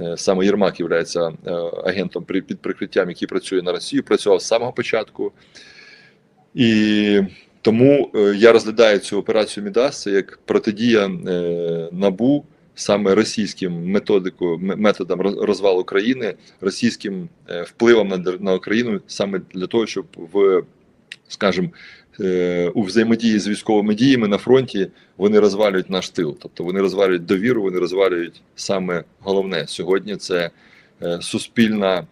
е, саме Єрмак є агентом під прикриттям, який працює на Росію, працював з самого початку. І тому е, я розглядаю цю операцію Мідас як протидія е, набу саме російським методику, м- методам розвалу країни, російським е, впливом на, на Україну саме для того, щоб в, скажімо, е, у взаємодії з військовими діями на фронті вони розвалюють наш тил. Тобто вони розвалюють довіру, вони розвалюють саме головне сьогодні це е, суспільна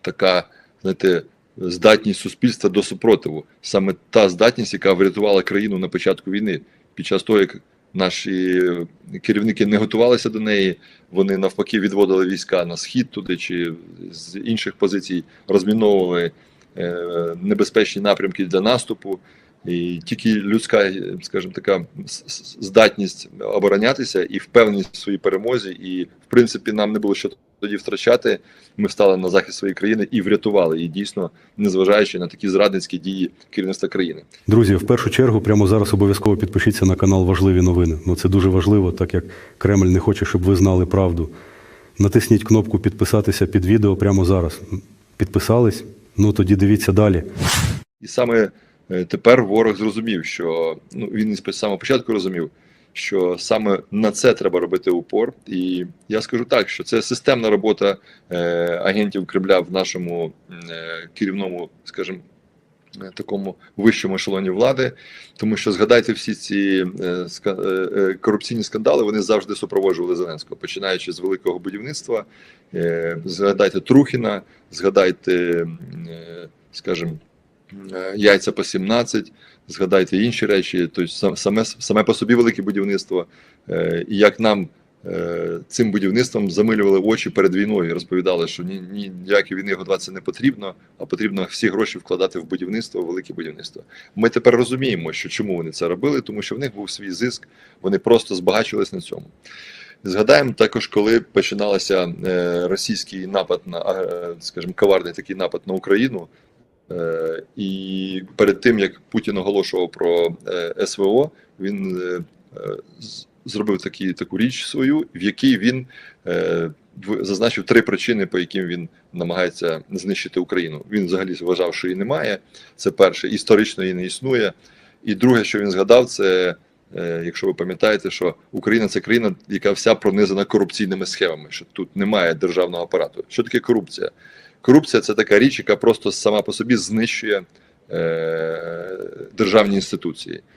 така, знаєте, здатність суспільства до супротиву. Саме та здатність, яка врятувала країну на початку війни, під час того, як наші керівники не готувалися до неї, вони навпаки відводили війська на схід туди чи з інших позицій розміновували е, небезпечні напрямки для наступу. І тільки людська, скажімо така, здатність оборонятися і впевненість в своїй перемозі, і в принципі нам не було що тоді втрачати. Ми стали на захист своєї країни і врятували її дійсно, незважаючи на такі зрадницькі дії керівництва країни. Друзі, в першу чергу, прямо зараз обов'язково підпишіться на канал Важливі новини. Ну це дуже важливо, так як Кремль не хоче, щоб ви знали правду. Натисніть кнопку підписатися під відео прямо зараз. Підписались? Ну тоді дивіться далі. І саме е, тепер ворог зрозумів, що ну він з самого початку розумів, що саме на це треба робити упор. І я скажу так, що це системна робота е, агентів Кремля в нашому е, керівному, скажімо, такому вищому ешелоні влади, тому що згадайте всі ці е, е, е, корупційні скандали, вони завжди супроводжували Зеленського, починаючи з великого будівництва. Е, Згадайте Трухіна, згадайте, е, скажімо, е, яйця по 17, згадайте інші речі, тобто сам- саме, саме по собі велике будівництво, е, і як нам е, цим будівництвом замилювали очі перед війною, і розповідали, що ні, ні ніякі війни готуватися не потрібно, а потрібно всі гроші вкладати в будівництво, в велике будівництво. Ми тепер розуміємо, що чому вони це робили, тому що в них був свій зиск, вони просто збагачувались на цьому. Згадаємо також, коли починалося е, російський напад на, е, скажімо, коварний такий напад на Україну. Е, і перед тим як Путін оголошував про е, СВО, він е, е, зробив такі, таку річ свою, в якій він е, зазначив три причини, по яким він намагається знищити Україну. Він взагалі вважав, що її немає. Це перше, історично її не існує. І друге, що він згадав, це е, якщо ви пам'ятаєте, що Україна це країна, яка вся пронизана корупційними схемами, що тут немає державного апарату. Що таке корупція? Корупція це така річ, яка просто сама по собі знищує е, державні інституції.